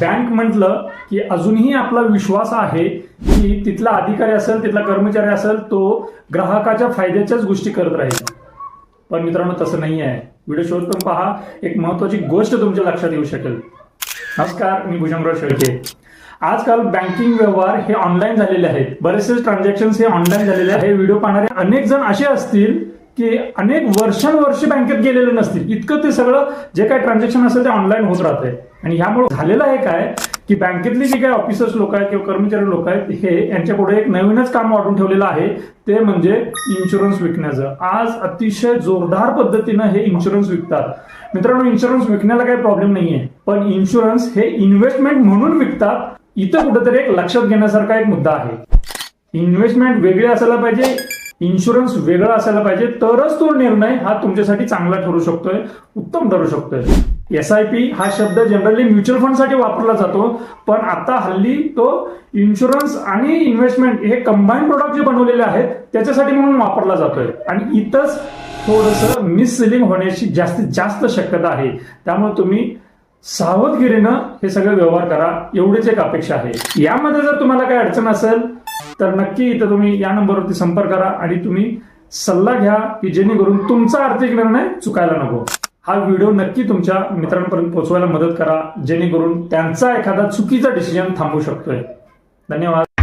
Bank म्हटलं की अजूनही आपला विश्वास आहे की तिथला अधिकारी असेल तिथला कर्मचारी असेल तो ग्राहकाच्या फायद्याच्याच गोष्टी करत राहील. पण मित्रांनो तसं नाही आहे. व्हिडिओ शेवटपर्यंत पहा. एक महत्वाची गोष्ट तुमच्या लक्षात येऊ शकेल. नमस्कार मी भुजंगराव शेळके. आजकाल बँकिंग व्यवहार हे ऑनलाईन झालेले आहेत. बरेचसे ट्रान्झॅक्शन हे ऑनलाईन झालेले आहे व्हिडिओ पाहणारे अनेक जण असे असतील की अनेक वर्षानुवर्ष बँकेत गेलेले नसतील. इतकं ते सगळं जे काही ट्रान्झॅक्शन असेल ते ऑनलाईन होत राहते आणि ह्यामुळे झालेलं आहे काय? की बँकेतले जे काही ऑफिसर्स लोक आहेत किंवा कर्मचारी लोक आहेत हे यांच्यापुढे एक नवीनच काम वाढून ठेवलेलं आहे. ते म्हणजे इन्शुरन्स विकण्याचं. आज अतिशय जोरदार पद्धतीनं हे इन्शुरन्स विकतात. मित्रांनो इन्शुरन्स विकण्याला काही प्रॉब्लेम नाहीये. पण इन्शुरन्स हे इन्व्हेस्टमेंट म्हणून विकतात. इथं कुठेतरी एक लक्षात घेण्यासारखा एक मुद्दा आहे. इन्व्हेस्टमेंट वेगळी असायला पाहिजे इन्शुरन्स वेगळा असायला पाहिजे तरच तो निर्णय हा तुमच्यासाठी चांगला ठरू शकतोय उत्तम ठरू शकतोय. एस आय पी हा शब्द जनरली म्युच्युअल फंडसाठी वापरला जातो पण आता हल्ली तो इन्शुरन्स आणि इन्व्हेस्टमेंट हे कंबाईन प्रोडक्ट जे बनवलेले आहेत त्याच्यासाठी म्हणून वापरला जातोय. आणि इथंच थोडंसं मिससेलिंग होण्याची जास्तीत जास्त शक्यता आहे. त्यामुळे तुम्ही सावधगिरीनं हे सगळे व्यवहार करा एवढीच एक अपेक्षा आहे. यामध्ये जर तुम्हाला काही अडचण असेल तर नक्की इथं तुम्ही या नंबरवरती संपर्क करा आणि तुम्ही सल्ला घ्या की जेणेकरून तुमचा आर्थिक निर्णय चुकायला नको. हा व्हिडिओ नक्की तुमच्या मित्रांपर्यंत पोहोचवायला मदत करा जेणेकरून त्यांचा एखादा चुकीचा डिसिजन थांबू शकतोय. धन्यवाद.